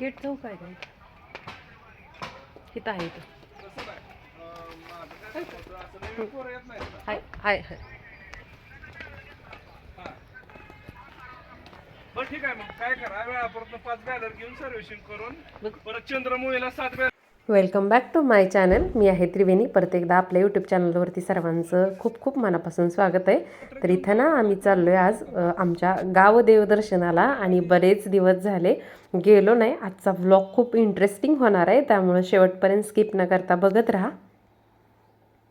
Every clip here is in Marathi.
गेट जाऊ काय काय इथं आहे इथं. हाय हाय हाय. बरं ठीक आहे मग. काय करा वेळापर्यंत पाच बॅनर घेऊन सर्व्हिसिंग करून. परत चंद्रमुळीला सात banner welcome back to my channel मी आहे त्रिवेणी. परत एकदा आपल्या यूट्यूब चॅनलवरती सर्वांचं खूप खूप मनापासून स्वागत आहे. तर इथं ना आम्ही चाललो आहे आज आमच्या गाव देवदर्शनाला आणि बरेच दिवस झाले गेलो नाही. आजचा व्लॉग खूप इंटरेस्टिंग होणार आहे. त्यामुळे शेवटपर्यंत स्किप न करता बघत राहा.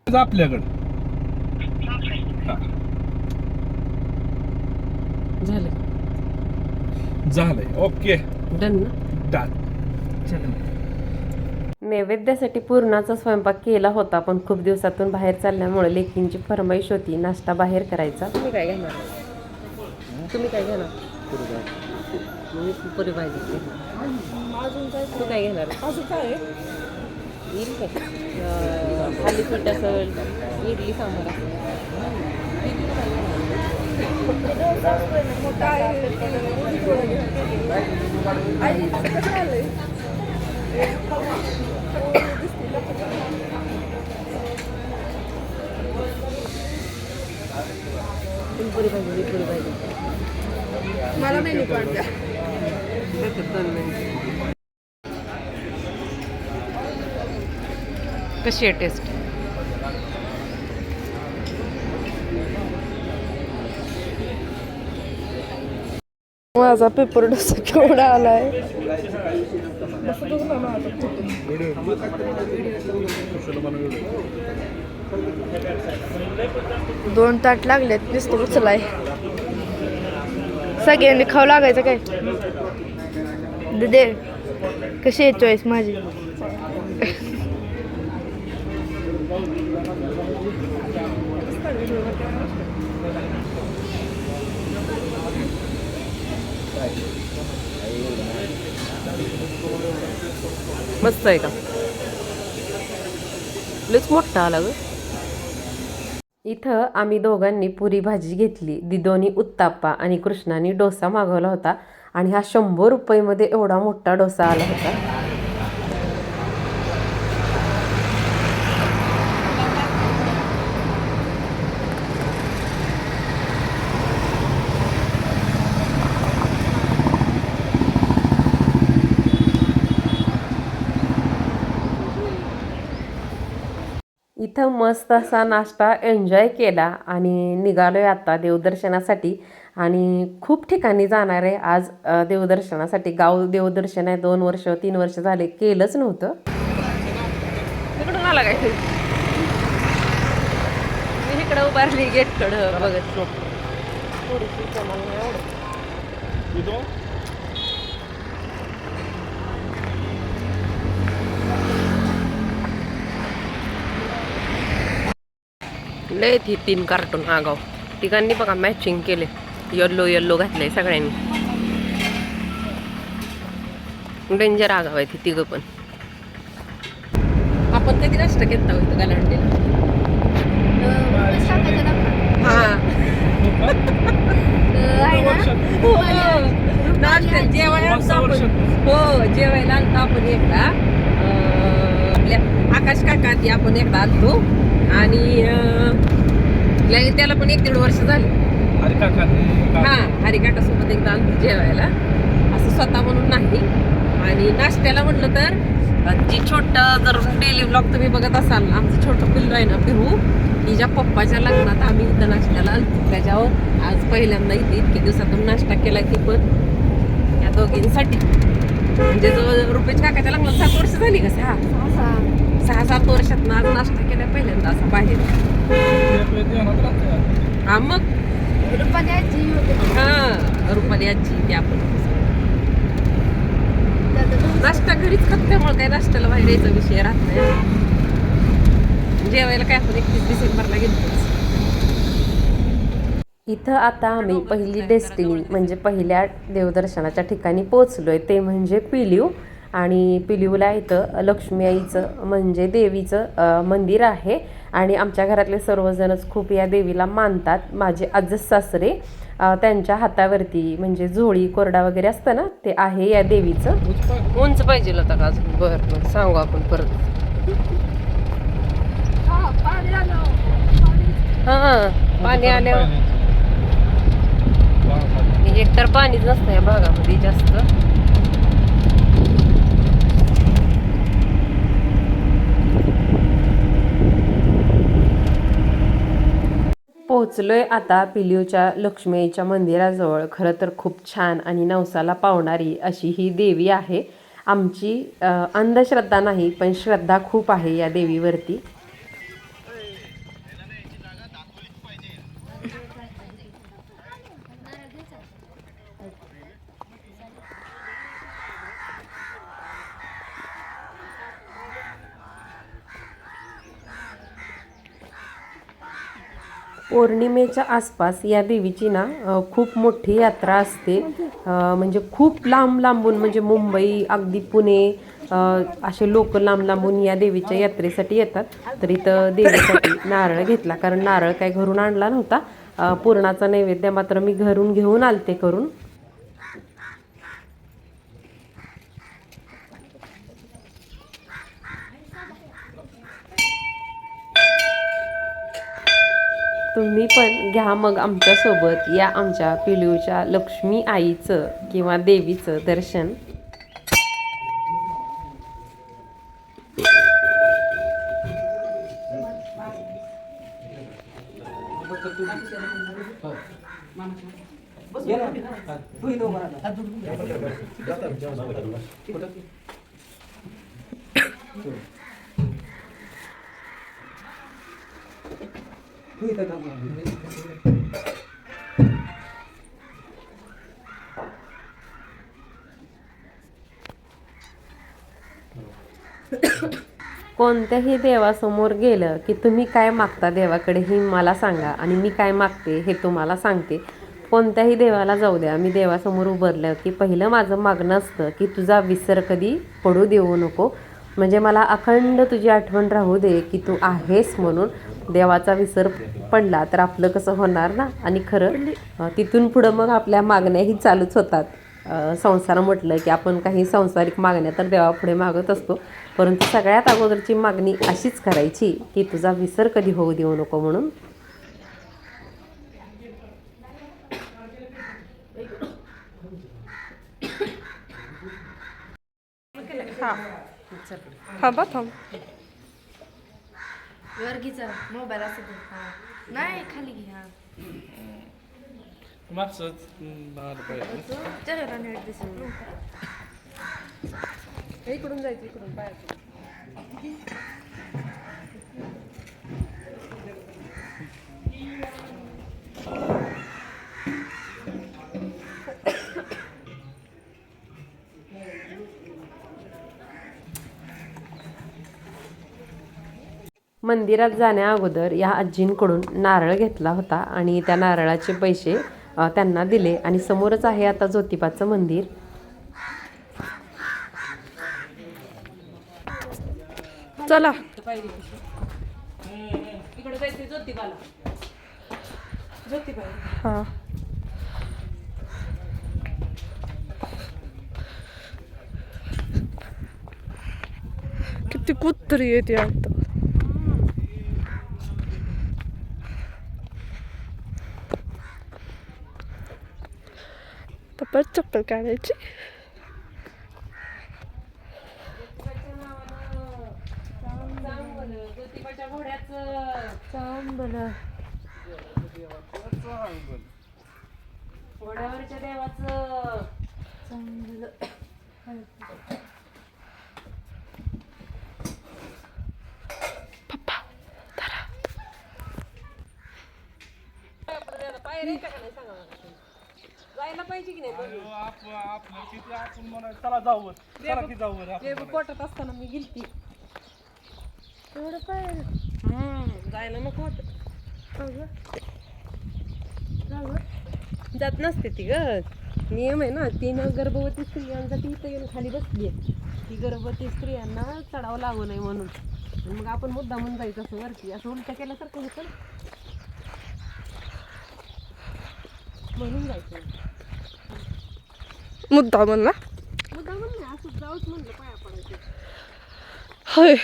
आपल्याकडे. झालं झालंय. ओके डन ना? डन नैवेद्यासाठी पूर्णाचा स्वयंपाक केला होता पण खूप दिवसातून बाहेर चालल्यामुळे लेकींची फरमाईश होती नाश्ता बाहेर करायचा तुम्ही काय घेणार तुम्ही काय घेणार पुरी भाजी. तू काय घेणार अजून काय येईल काय थालीपीठ असेल इडली सांबार असेल पुरी पुरी मला नाही कशी आहे टेस्ट माझा पेपर डोसा केवढा आलाय. दोन ताट लागलेत दिसतो उचलाय. सगळ्यांनी खाऊ लागायचं काय? दे कशी आहे चॉईस माझी? मस्त आहे का? लयच मोठा आला ग. इथं आम्ही दोघांनी पुरी भाजी घेतली. दिदोनी उत्ताप्पा आणि कृष्णाने डोसा मागवला होता आणि हा शंभर रुपयेमध्ये एवढा मोठा डोसा आला होता. इथं मस्त असा नाश्ता एन्जॉय केला आणि निघालोय आता देवदर्शनासाठी. आणि खूप ठिकाणी जाणार आहे. आज देवदर्शनासाठी. गाव देवदर्शन आहे. दोन वर्ष तीन वर्ष झाले. केलंच नव्हतं. तिकडून आला काय? मी इकडं उभारली गेटकडं बघत. लय ती तीन कार्टून आगाव. तिघांनी बघा मॅचिंग केले. येल्लो येल्लो घातलंय सगळ्यांनी. डेंजर आगाव आहे ती तिघं पण. आपण कधी नाश्ता केला होता गालांडीला हा. हो जेवायला आलतो आपण. हो जेवायला आलतो आपण एकदा. आपल्या आकाश काका ती आपण एकदा आलतो आणि अं, त्याला पण एक दीड वर्ष झाले. अरे काका. हा हरिकाटा सोबत एकदा आलतो जेवायला. असं स्वतः म्हणून नाही. आणि नाश्त्याला म्हटलं तर अं, जी छोट जर डेली ब्लॉग तुम्ही बघत असाल आमचं छोटं पिल्लू आहे ना पिहू तिच्या पप्पाच्या लग्नात आम्ही इथं नाश्त्याला आलतो. त्याच्यावर आज पहिल्यांदा इथे इतक्या दिवसातून नाश्ता केला की पण. या दोघींसाठी. म्हणजे जवळ रुपेश काकाच्या लग्नात सात वर्ष झाली का? सहा सहा. सात वर्षात आज नाश्ता केला पहिल्यांदा असा बाहेर. हा मग? हा रुपाली आजी ते आपण. नाश्ता घरीच खात त्यामुळे काय नाश्त्याला बाहेर यायचा विषय राहत नाही. जेवायला काय आपण एकतीस डिसेंबरला गेलो इथं आता आम्ही पहिली डेस्टिनी म्हणजे पहिल्या देवदर्शनाच्या ठिकाणी पोचलोय ते म्हणजे पिलिव आणि पिलिवला इथं लक्ष्मी आईचं म्हणजे देवीचं मंदिर आहे. आणि आमच्या घरातले सर्वजणच खूप या देवीला मानतात. माझे आजच सासरे त्यांच्या हातावरती म्हणजे झोळी कोरडा वगैरे असतं ना ते आहे या देवीचं. उंच पाहिजे होता का अजून? बरं बरं. सांगू आपण परत. हा पाणी आल्यावर. एकतर पाणीच नसतं या भागामध्ये जास्त. पोहोचलो आहे आता पिलिओच्या लक्ष्मीच्या मंदिराजवळ. खरं तर खूप छान आणि नवसाला पावणारी अशी ही देवी आहे. आमची अंधश्रद्धा नाही पण श्रद्धा खूप आहे या देवीवरती. पौर्णिमेच्या आसपास या देवीची ना खूप मोठी यात्रा असते. म्हणजे खूप लांब लांबून म्हणजे मुंबई अगदी पुणे असे लोक लांब लांबून या देवीच्या यात्रेसाठी येतात. तर इथं देवीसाठी नारळ घेतला कारण नारळ काय घरून आणला नव्हता. पुरणाचा नैवेद्य मात्र मी घरून घेऊन आलते करून. तुम्ही पण घ्या मग आमच्यासोबत या आमच्या पिलूच्या लक्ष्मी आईचं किंवा देवीचं दर्शन. कोणत्याही देवासमोर गेलं की तुम्ही काय मागता देवाकडे हे मला सांगा आणि मी काय मागते हे तुम्हाला सांगते. कोणत्याही देवाला जाऊ द्या. मी देवासमोर उभारलं की पहिलं माझं मागणं असतं की तुझा विसर कधी पडू देऊ नको. म्हणजे मला अखंड तुझी आठवण राहू दे की तू आहेस म्हणून देवाचा विसर पडला तर आपलं कसं होणार ना? आणि खरं तिथून पुढं मग आपल्या मागण्याही चालूच होतात. संसार म्हटलं की आपण काही सांसारिक मागण्या तर देवापुढे मागत असतो. परंतु सगळ्यात अगोदरची मागणी अशीच करायची की तुझा विसर कधी होऊ देऊ नको म्हणून. हा. मोबाईल असं. नाही खाली घे मागचंच बाहेर पाहिजे चेहरा नीट दिसेल इकडून जायचं इकडून बाहेर मंदिरात जाण्या अगोदर या आजींकडून नारळ घेतला होता आणि त्या नारळाचे पैसे त्यांना दिले आणि समोरच आहे आता ज्योतिबाचं मंदिर. चला. हा. किती कुत्री येते आता. तर चप्पल काढायची. ज्योतिबाच्या घोड्याचं चांबलं. घोड्यावरच्या देवाचं. चांगलं. का नाही सांगा. जायला पाहिजे की नाही बघू. आपण आपलं किती आपण म्हणा चला जाऊ वर. चला की जाऊ वर आपण जे पोटात असताना मी गेलती. एवढं काय हम्म, जायला नको होत जात नसते ती ग. नियम आहे ना तिनं गर्भवती स्त्रियांसाठी इथं येऊन खाली बसली ती गर्भवती स्त्रियांना चढावं लागू नये म्हणून. आणि मग आपण मुद्दा म्हणून जायचं असं वरती. असं उलट्या केल्यासारखं होतं ना. म्हणून जायचं. मुद्दा म्हणला मुद्दा म्हणलं असं जाऊच म्हणलं पाया पडायचं. होय.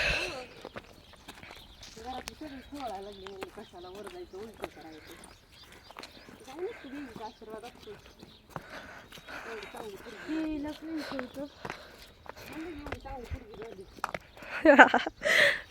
घरातली सगळी खोळायला लागली म्हणून कशाला वर जायचं उलट करायचं. जाऊ नसतं देवीचा आशीर्वाद असतो. एवढी चांगली पोरगी. आम्ही एवढी चांगली पोरगी झाली.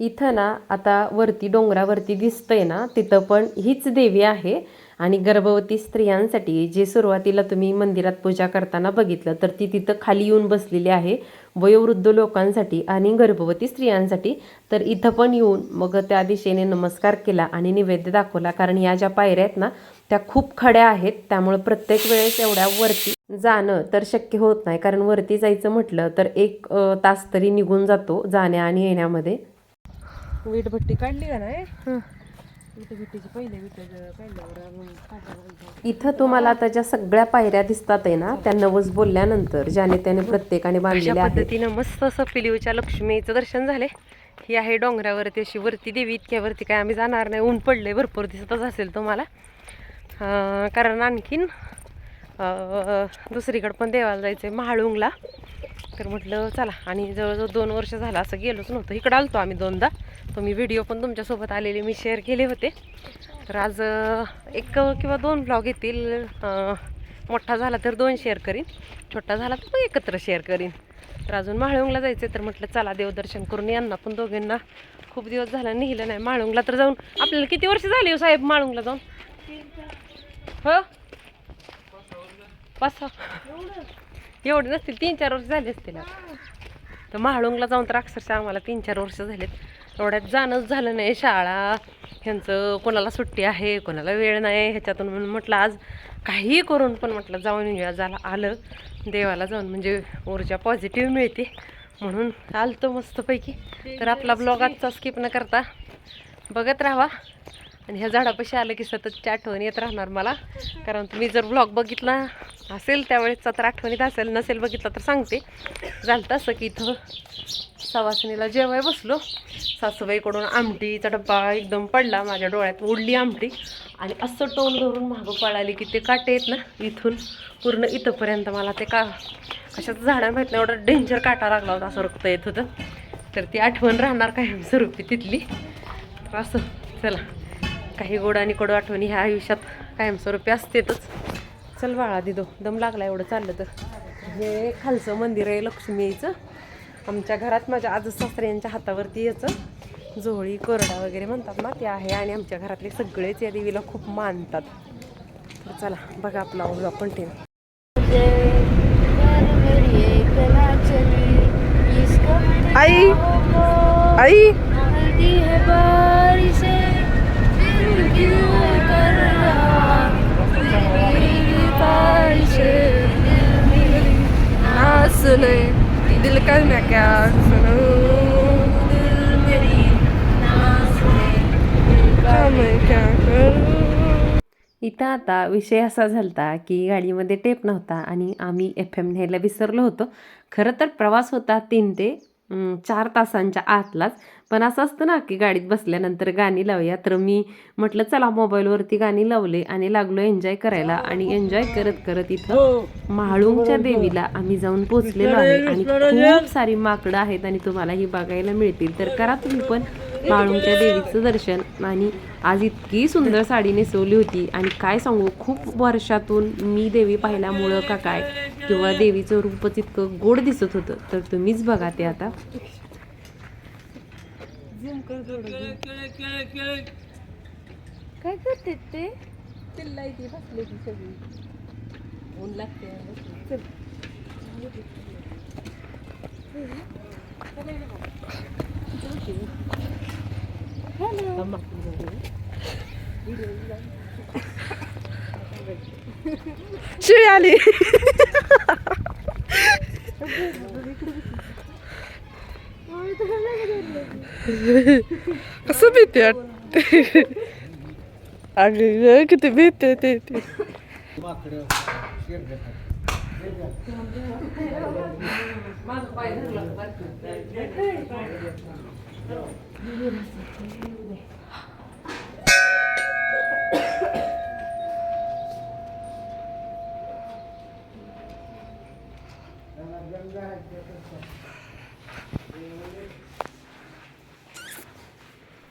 इथं ना आता वरती डोंगरावरती दिसतंय ना तिथं पण हीच देवी आहे. आणि गर्भवती स्त्रियांसाठी जे सुरुवातीला तुम्ही मंदिरात पूजा करताना बघितलं तर ती तिथं खाली येऊन बसलेली आहे. वयोवृद्ध लोकांसाठी आणि गर्भवती स्त्रियांसाठी. तर इथं पण येऊन मग त्या दिशेने नमस्कार केला आणि नैवेद्य दाखवला. कारण या ज्या पायऱ्या आहेत ना त्या खूप खड्या आहेत. त्यामुळे प्रत्येक वेळेस एवढ्या वरती जाणं तर शक्य होत नाही. कारण वरती जायचं म्हटलं तर एक तास तरी निघून जातो जाण्या आणि येण्यामध्ये. वीटभट्टी काढली का नाही? विट इथं तुम्हाला आता ज्या सगळ्या पायऱ्या दिसतात आहे ना त्या नवस बोलल्यानंतर ज्याने त्याने प्रत्येकाने बांधलेल्या पद्धतीनं मस्त असं पिलिवच्या लक्ष्मीचं दर्शन झाले ही आहे डोंगरावरती अशी वरती देवी इतक्यावरती काय आम्ही जाणार नाही. ऊन पडलंय भरपूर दिसतच असेल तुम्हाला. कारण आणखीन दुसरीकडं पण देवाला जायचं आहे महाळुंगला. तर म्हटलं चला. आणि जवळजवळ दोन वर्ष झालं असं गेलोच नव्हतं. इकडं आलतो आम्ही दोनदा. तर मी व्हिडिओ पण तुमच्यासोबत आलेले मी शेअर केले होते. तर आज एक किंवा दोन ब्लॉग येतील. मोठा झाला तर दोन शेअर करीन. छोटा झाला तर मग एकत्र शेअर करीन. तर अजून माळुंगला जायचं तर म्हटलं चला देवदर्शन करून यांना पण दोघींना खूप दिवस झाला नेहिलं नाही. माळुंगला तर जाऊन आपल्याला किती वर्ष झाली हो साहेब माळुंगला जाऊन? हो? पाच सहा एवढे नसतील तीन चार वर्ष झाले असतील. तर महाळुंगला जाऊन तर अक्षरशः आम्हाला तीन चार वर्ष झालेत. एवढ्यात जाणंच झालं नाही शाळा. ह्यांचं कोणाला सुट्टी आहे कोणाला वेळ नाही. ह्याच्यातून म्हणून म्हटलं आज काहीही करून पण म्हटलं जाऊन येऊया. झाला आलं देवाला जाऊन म्हणजे ऊर्जा पॉझिटिव्ह मिळते. म्हणून आलतो मस्तपैकी. तर आपला ब्लॉग आजचा स्किप न करता बघत राहा. आणि ह्या झाडापाशी आलं की सततची आठवण येत राहणार मला. कारण तुम्ही जर ब्लॉग बघितला असेल त्यावेळेसचा तर आठवणीत असेल नसेल बघितला तर सांगते. झालं तसं की इथं सवासणीला जेवाय बसलो. सासूबाईकडून आमटीचा डब्बा एकदम पडला माझ्या डोळ्यात उडली आमटी. आणि असं टोन धरून मागं पळाली की ते काटे आहेत ना इथून पूर्ण इथंपर्यंत मला ते का कशाच झाडा माहीत नाही एवढं डेंजर काटा लागला होता असं रक्त येत होतं. तर ती आठवण राहणार कायमस्वरूपी तिथली. तर असं चला. काही गोड आणि कडू आठवणी ह्या आयुष्यात कायमस्वरूपी असतेतच. चल बाळा दिदो दम लागला एवढं चाललं तर. हे खालचं मंदिर आहे लक्ष्मीचं. आमच्या घरात माझ्या आज सासऱ्यांच्या हातावरती याचं जोळी कोरडा वगैरे म्हणतात ना ते आहे आणि आमच्या घरातले सगळेच या देवीला खूप मानतात. तर चला बघा आपला ओळख आपण टेन आई आई. हल्दी दिल कर रहा मेरी दिल मेरी दिल का मैं क्या करूं इथं आता विषय असा झाला की गाडीमध्ये टेप नव्हता आणि आम्ही एफ एम न्यायला विसरलो होतो. खरं तर प्रवास होता तीन ते चार तासांच्या आतलाच. पण असं असतं ना की गाडीत बसल्यानंतर गाणी लावूया. तर मी म्हटलं चला मोबाईलवरती गाणी लावले आणि लागलो एन्जॉय करायला आणि एन्जॉय करत करत इथं महाळुंगच्या देवीला आम्ही जाऊन पोचलेलो आहे. आणि खूप सारी माकडं आहेत आणि तुम्हाला ही बघायला मिळतील. तर करा तुम्ही पण माळुंगच्या देवीचं दर्शन. आणि आज इतकी सुंदर साडी नेसवली होती. आणि काय सांगू खूप वर्षातून मी देवी पाहिल्यामुळं का काय किंवा देवीचं रूपच इतकं गोड दिसत होतं. तर तुम्हीच बघा ते आता. काय करते ते ऊन लागते शिळी आली कसं भीती वाटते? अगं किती भीती ते ते माझं पाय धरलं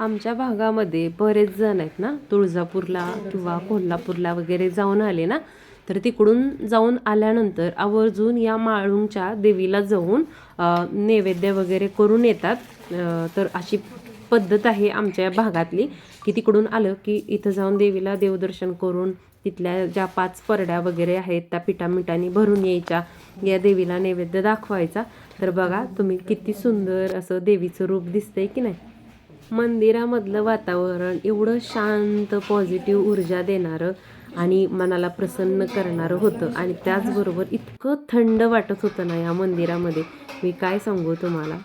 आमच्या भागामध्ये बरेच जण आहेत ना तुळजापूरला किंवा कोल्हापूरला वगैरे जाऊन आले ना तर तिकडून जाऊन आल्यानंतर आवर्जून या माळुंगच्या देवीला जाऊन नैवेद्य वगैरे करून येतात. तर अशी पद्धत आहे आमच्या भागातली की तिकडून आलं की इथं जाऊन देवीला देवदर्शन करून तिथल्या ज्या पाच परड्या वगैरे आहेत त्या पिठामिठाने भरून यायच्या या देवीला नैवेद्य दाखवायचा. तर बघा तुम्ही किती सुंदर असं देवीचं रूप दिसतंय की नाही? मंदिरामधलं वातावरण एवढं शांत पॉझिटिव्ह ऊर्जा देणारं आणि मनाला प्रसन्न करणारं होतं. आणि त्याचबरोबर इतकं थंड वाटत होतं ना या मंदिरामध्ये. मी काय सांगू तुम्हाला?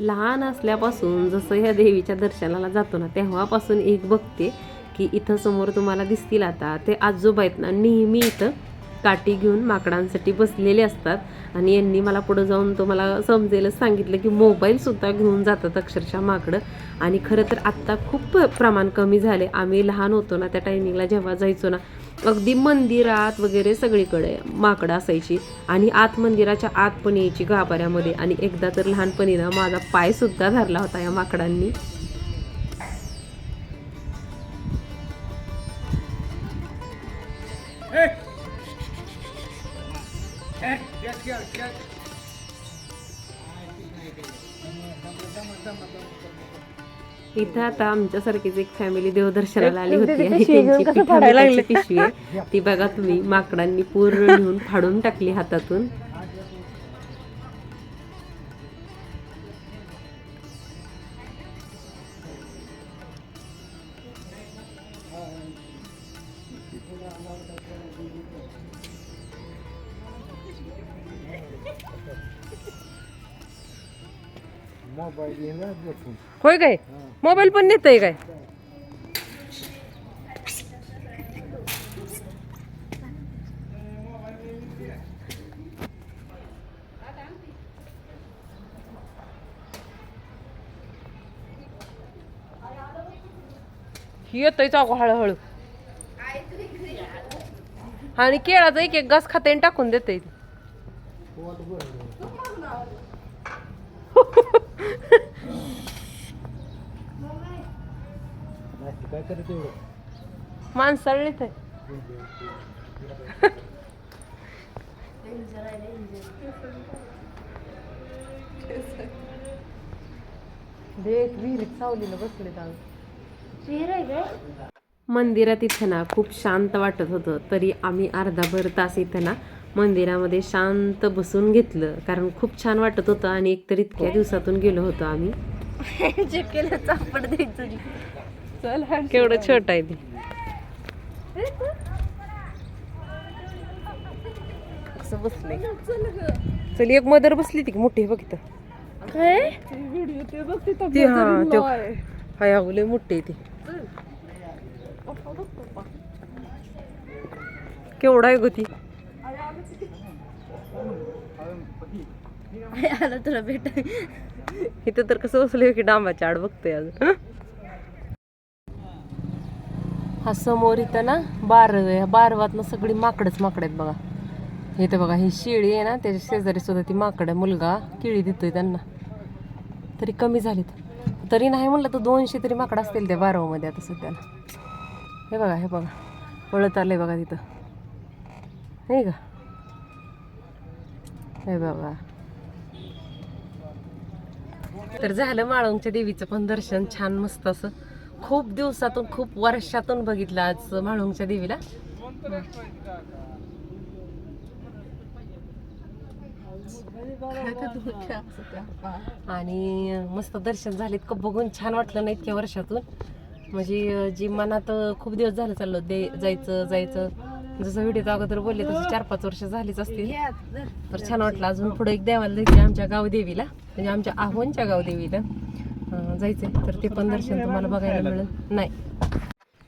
लहान असल्यापासून जसं ह्या देवीच्या दर्शनाला जातो ना तेव्हापासून एक बघते की इथं समोर तुम्हाला दिसतील आता ते आजोबा आहेत ना नेहमी इथं काठी घेऊन माकडांसाठी बसलेले असतात. आणि यांनी मला पुढं जाऊन तो मला समजेलच सांगितलं की मोबाईलसुद्धा घेऊन जातात अक्षरशः माकडं. आणि खरं तर आत्ता खूप प्रमाण कमी झाले. आम्ही लहान होतो ना त्या टायमिंगला जेव्हा जायचो ना अगदी मंदिरात वगैरे सगळीकडे माकडं असायची. आणि आत मंदिराच्या आत पण यायची गाभाऱ्यामध्ये. आणि एकदा तर लहानपणी ना माझा पायसुद्धा धरला होता या माकडांनी. इथं आता आमच्यासारखीच एक फॅमिली देवदर्शनाला आली होती आणि त्यांची पिठामिठाची पिशवी आहे. ती बघा तुम्ही माकडांनी पूर्ण नेऊन फाडून टाकली हातातून. होय काय? मोबाईल पण नेतय काय? येतोय चाकू हळूहळू. आणि केळाचा एक एक घास खाते टाकून देते माणसाळलीत आहे देख विहिरीत सावलीला बसले विहीर आहे काय मंदिरात इथं ना खूप शांत वाटत होतं. तरी आम्ही अर्धाभर तास इथं ना मंदिरामध्ये शांत बसून घेतलं. कारण खूप छान वाटत होतं आणि एकतर इतक्या दिवसातून गेलो होतो आम्ही. चिकेला चापड द्यायचं. केवढं छोट आहे ते. बसले चल एक मदर बसली ती की मोठी बघ इथं. काय? ती हा हाय मोठी ती. केवढा आहे ग ती? आला तुला भेट इथं तर कसं बसलं की डांबाच्या आड बघतोय अजून. हा समोर इथं ना बार बारवातनं सगळी माकडच माकड आहेत बघा. इथं बघा ही शेळी आहे ना त्याच्या शेजारी सुद्धा ती माकड मुलगा किळी देतोय त्यांना. तरी कमी झालीत. तरी नाही म्हणलं तर दोनशे तरी माकडं असतील त्या बारवामध्ये आता सध्याला हे बघा हे बघा. पळत आलंय बघा तिथं. नाही का? हे बघा. तर झालं माळवंगच्या देवीचं पण दर्शन. छान मस्त असं. खूप दिवसातून खूप वर्षातून बघितलं आज म्हाळुंगच्या देवीला. आणि मस्त दर्शन झाले इतकं बघून छान वाटलं ना इतक्या वर्षातून. म्हणजे जी मनात खूप दिवस झालं चाललं दे जायचं जायचं. जसं व्हिडिओ अगोदर बोलले तसं चार पाच वर्ष झालीच असतील. तर छान वाटलं अजून पुढे एक देवाला जायचं आमच्या गावदेवीला. म्हणजे आमच्या आव्हानच्या गावदेवीला. अं, जायचंय. तर ते पण दर्शन तुम्हाला बघायला मिळेल. नाही.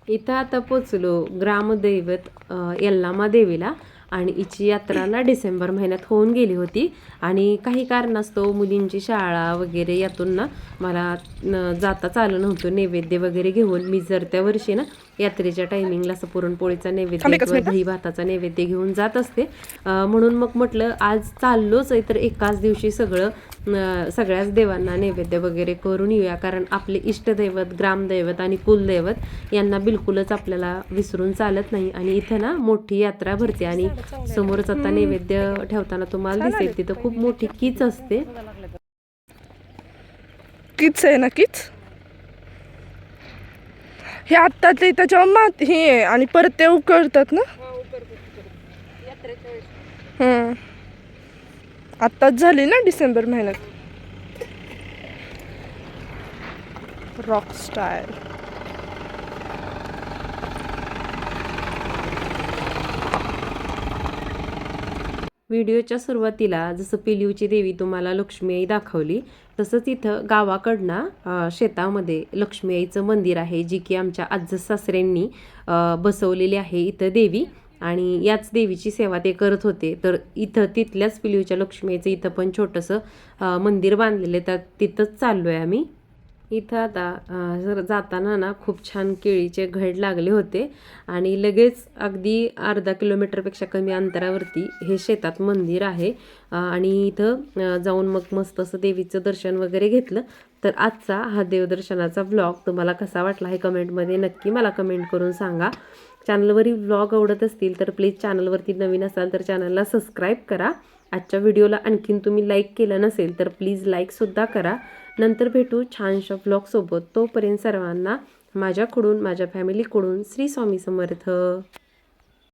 इथं आता पोचलो ग्रामदैवत यल्लामा देवीला. आणि हिची यात्रा ना डिसेंबर महिन्यात होऊन गेली होती. आणि काही कारणास्तव मुलींची शाळा वगैरे यातून ना मला न, जाताच आलं नव्हतं नैवेद्य वगैरे घेऊन मी जर त्या वर्षी ना यात्रेच्या टायमिंगला असं पुरणपोळीचा नैवेद्य किंवा दही भाताचा नैवेद्य घेऊन जात असते. म्हणून मग म्हटलं आज चाललोच आहे तर एकाच दिवशी सगळं सगळ्याच देवांना नैवेद्य वगैरे करून येऊया. कारण आपले इष्टदैवत ग्रामदैवत आणि कुलदैवत यांना बिलकुलच आपल्याला विसरून चालत नाही. आणि इथं ना मोठी यात्रा भरते आणि समोरच आता नैवेद्य ठेवताना तुम्हाला दिसेल. तिथं खूप मोठी कीच असते. किच आहे ना किच? हे आत्ता ते त्याच्यावर मात हे आहे आणि परत ते उकळतात ना? हम्म. आत्ताच झाली ना डिसेंबर महिन्यात. रॉक स्टाईल व्हिडिओच्या सुरुवातीला जसं पिलिवची देवी तुम्हाला लक्ष्मी आई दाखवली तसंच इथं गावाकडनं शेतामध्ये लक्ष्मी आईचं मंदिर आहे जी की आमच्या आज्ज सासऱ्यांनी बसवलेली आहे इथं देवी. आणि याच देवीची सेवा ते करत होते. तर इथं तिथल्याच पिलिवच्या लक्ष्मीचं इथं पण छोटंसं मंदिर बांधलेलं आहे. तर तिथंच चाललो आहे आम्ही. इथं आता जर जाताना ना खूप छान केळीचे घड लागले होते आणि लगेच अगदी अर्धा किलोमीटरपेक्षा कमी अंतरावरती हे शेतात मंदिर आहे. आणि इथं जाऊन मग मस्त असं देवीचं दर्शन वगैरे घेतलं. तर आजचा हा देवदर्शनाचा व्लॉग तुम्हाला कसा वाटला हे कमेंटमध्ये नक्की मला कमेंट करून सांगा. चॅनलवरील व्लॉग आवडत असतील तर प्लीज चॅनलवरती नवीन असाल तर चॅनलला सबस्क्राईब करा. आजच्या व्हिडिओला आणखीन तुम्ही लाईक केलं नसेल तर प्लीज लाईकसुद्धा करा. नंतर भेटू छानशा ब्लॉगसोबत तोपर्यंत सर्वांना माझ्याकडून माझ्या फॅमिलीकडून श्री स्वामी समर्थ.